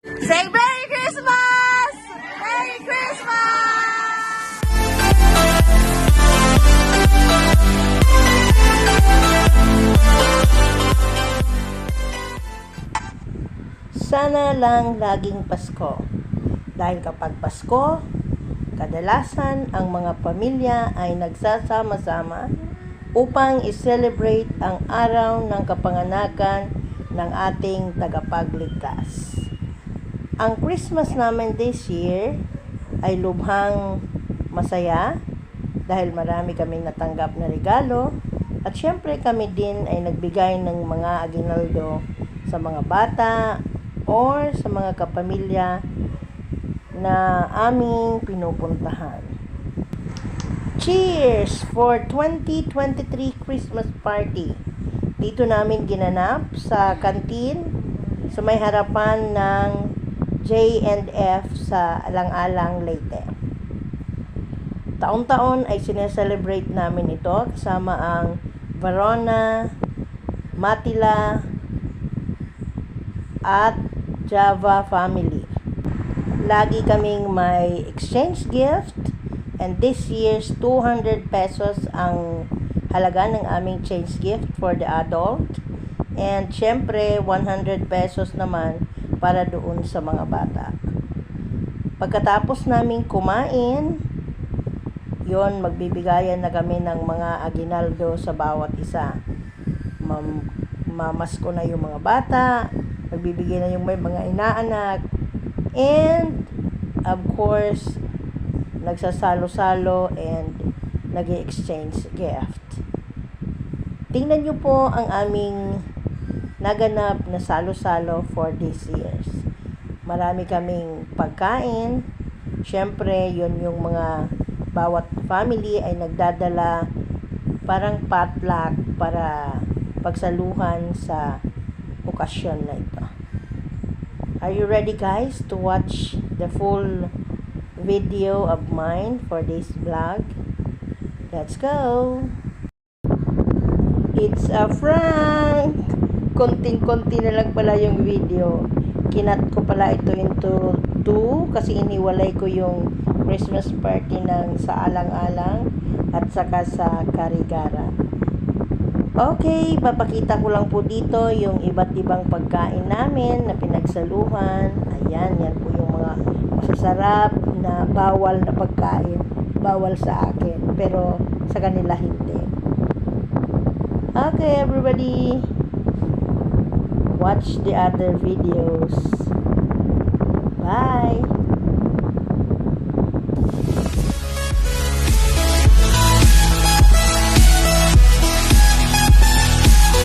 Say Merry Christmas! Merry Christmas! Sana lang laging Pasko. Dahil kapag Pasko, kadalasan ang mga pamilya ay nagsasama-sama upang i-celebrate ang araw ng kapanganakan ng ating tagapagligtas. Ang Christmas namin this year ay lubhang masaya dahil marami kaming natanggap na regalo at syempre kami din ay nagbigay ng mga aginaldo sa mga bata or sa mga kapamilya na aming pinupuntahan. Cheers for 2023 Christmas party. Dito namin ginanap sa kantin sa may harapan ng J&F sa Alang-Alang, Leyte. Taon-taon ay sineselebrate namin ito kasama ang Verona, Matila, at Java family. Lagi kaming may exchange gift and this year's 200 pesos ang halaga ng aming change gift for the adult and syempre 100 pesos naman para doon sa mga bata. Pagkatapos naming kumain, yon magbibigayan na kami ng mga aginaldo sa bawat isa. Mam mamasko na yung mga bata, magbibigay na yung may mga inaanak, and of course, nagsasalo-salo and nag exchange gift. Tingnan nyo po ang aming naganap na salo-salo for this years. Marami kaming pagkain. Siyempre, yun yung mga bawat family ay nagdadala parang potluck para pagsaluhan sa okasyon na ito. Are you ready guys to watch the full video of mine for this vlog? Let's go! It's a prank! Konting-konti na lang pala yung video. Kinat ko pala ito into two kasi iniwalay ko yung Christmas party ng sa Alang-Alang at saka sa Karigara. Okay, papakita ko lang po dito yung iba't ibang pagkain namin na pinagsaluhan. Ayan, yan po yung mga masasarap na bawal na pagkain. Bawal sa akin, pero sa kanila hindi. Okay, everybody. watch the other videos. Bye!